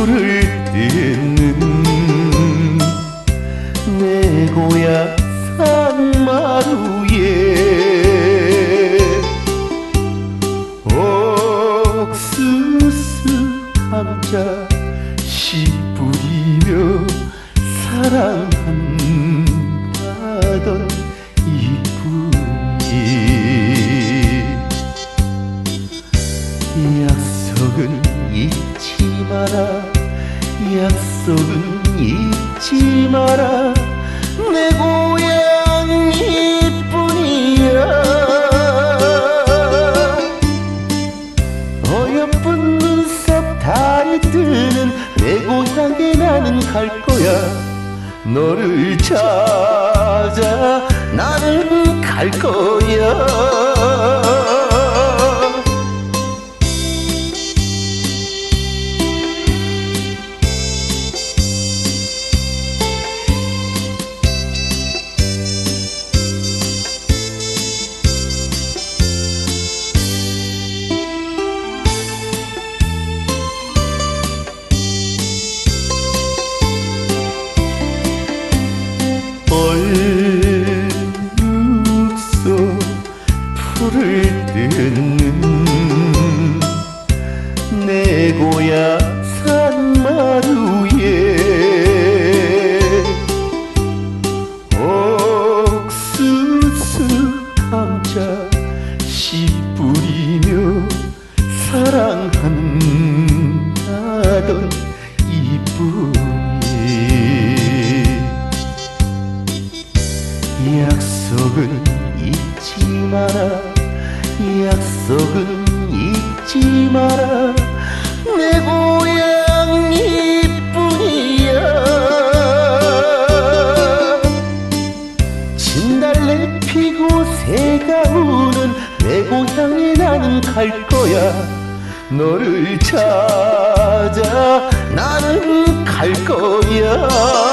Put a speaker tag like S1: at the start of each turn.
S1: 불을 잇는 내 고향 산마루에. 옥수수 감자 씨 뿌리며 사랑한다던 이분이. 약속 은 잊지 마라. 약속은 잊지 마라. 내 고향 이뿐이야. 어여쁜 눈썹 달이 뜨는 내 고향에 나는 갈 거야. 너를 찾아 나는 갈 거야 내 고향 산마루에 옥수수 감자 씨 뿌리며 사랑한다던 이뿐이 약속은 잊지 마라 약속은 잊지 마라. 내 고향 이뿐이야. 진달래 피고 새가 우는 내 고향에 나는 갈 거야. 너를 찾아 나는 갈 거야